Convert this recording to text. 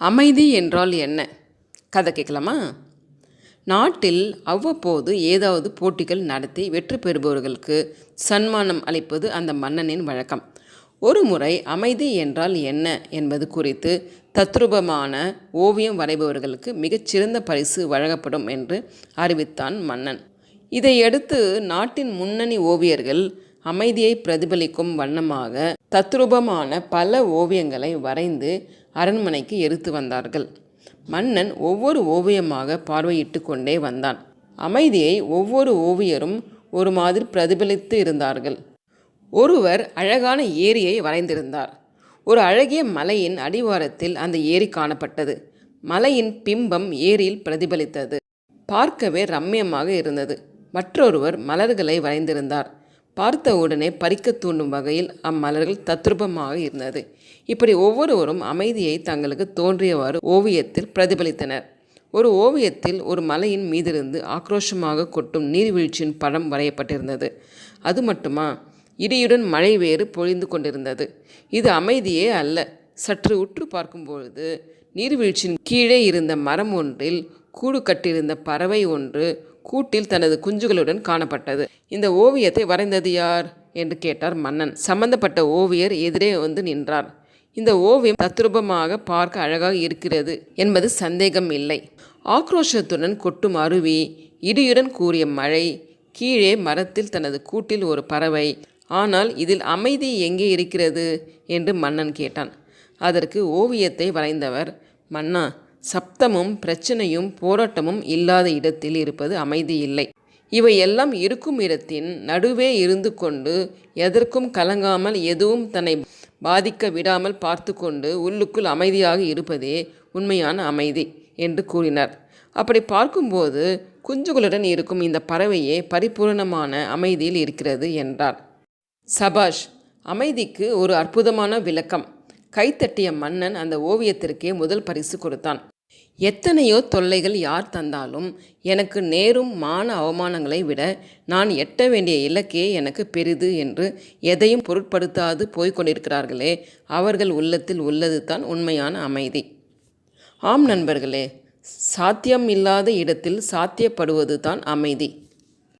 அமைதி என்றால் என்ன? கதை கேட்கலாமா? நாட்டில் அவ்வப்போது ஏதாவது போட்டிகள் நடத்தி வெற்றி பெறுபவர்களுக்கு சன்மானம் அளிப்பது அந்த மன்னனின் வழக்கம். ஒரு முறை அமைதி என்றால் என்ன என்பது குறித்து தத்ரூபமான ஓவியம் வரைபவர்களுக்கு மிகச்சிறந்த பரிசு வழங்கப்படும் என்று அறிவித்தான் மன்னன். இதையடுத்து நாட்டின் முன்னணி ஓவியர்கள் அமைதியை பிரதிபலிக்கும் வண்ணமாக தத்ரூபமான பல ஓவியங்களை வரைந்து அரண்மனைக்கு எடுத்து வந்தார்கள். மன்னன் ஒவ்வொரு ஓவியமாக பார்வையிட்டு கொண்டே வந்தான். அமைதியை ஒவ்வொரு ஓவியரும் ஒரு மாதிரி பிரதிபலித்து இருந்தார்கள். ஒருவர் அழகான ஏரியை வரைந்திருந்தார். ஒரு அழகிய மலையின் அடிவாரத்தில் அந்த ஏரி காணப்பட்டது. மலையின் பிம்பம் ஏரியில் பிரதிபலித்தது. பார்க்கவே ரம்மியமாக இருந்தது. மற்றொருவர் மலர்களை வரைந்திருந்தார். பார்த்த உடனே பறிக்க தூண்டும் வகையில் அம்மலர்கள் தத்ரூபமாக இருந்தது. இப்படி ஒவ்வொருவரும் அமைதியை தங்களுக்கு தோன்றியவாறு ஓவியத்தில் பிரதிபலித்தனர். ஒரு ஓவியத்தில் ஒரு மலையின் மீதிருந்து ஆக்ரோஷமாக கொட்டும் நீர்வீழ்ச்சியின் படம் வரையப்பட்டிருந்தது. அது மட்டுமா? இடியுடன் மழை வேறு பொழிந்து கொண்டிருந்தது. இது அமைதியே அல்ல. சற்று உற்று பார்க்கும்பொழுது நீர்வீழ்ச்சியின் கீழே இருந்த மரம் ஒன்றில் கூடு கட்டியிருந்த பறவை ஒன்று கூட்டில் தனது குஞ்சுகளுடன் காணப்பட்டது. இந்த ஓவியத்தை வரைந்தது யார்? என்று கேட்டார் மன்னன். சம்பந்தப்பட்ட ஓவியர் எதிரே வந்து நின்றார். இந்த ஓவியம் தத்ரூபமாக பார்க்க அழகாக இருக்கிறது என்பது சந்தேகம் இல்லை. ஆக்ரோஷத்துடன் கொட்டும் அருவி இடியுடன் கூறிய மழை கீழே மரத்தில் தனது கூட்டில் ஒரு பறவை. ஆனால் இதில் அமைதி எங்கே இருக்கிறது? என்று மன்னன் கேட்டான். அதற்கு ஓவியத்தை வரைந்தவர் மன்னா சப்தமும் பிரச்சனையும் போராட்டமும் இல்லாத இடத்தில் இருப்பது அமைதி இல்லை இவையெல்லாம் இருக்கும் இடத்தின் நடுவே இருந்து கொண்டு எதற்கும் கலங்காமல் எதுவும் தன்னை பாதிக்க விடாமல் பார்த்து கொண்டு உள்ளுக்குள் அமைதியாக இருப்பதே உண்மையான அமைதி என்று கூறினார். அப்படி பார்க்கும்போது குஞ்சுகளுடன் இருக்கும் இந்த பறவையே பரிபூரணமான அமைதியில் இருக்கிறது என்றார். சபாஷ் அமைதிக்கு ஒரு அற்புதமான விளக்கம். கைத்தட்டிய மன்னன் அந்த ஓவியத்திற்கே முதல் பரிசு கொடுத்தான். எத்தனையோ தொல்லைகள் யார் தந்தாலும் எனக்கு நேரும் மான அவமானங்களை விட நான் எட்ட வேண்டிய இலக்கே எனக்கு பெரிது என்று எதையும் பொருட்படுத்தாது போய்கொண்டிருக்கிறார்களே அவர்கள் உள்ளத்தில் உள்ளது தான் உண்மையான அமைதி. ஆம் நண்பர்களே சாத்தியம் இல்லாத இடத்தில் சாத்தியப்படுவது தான் அமைதி.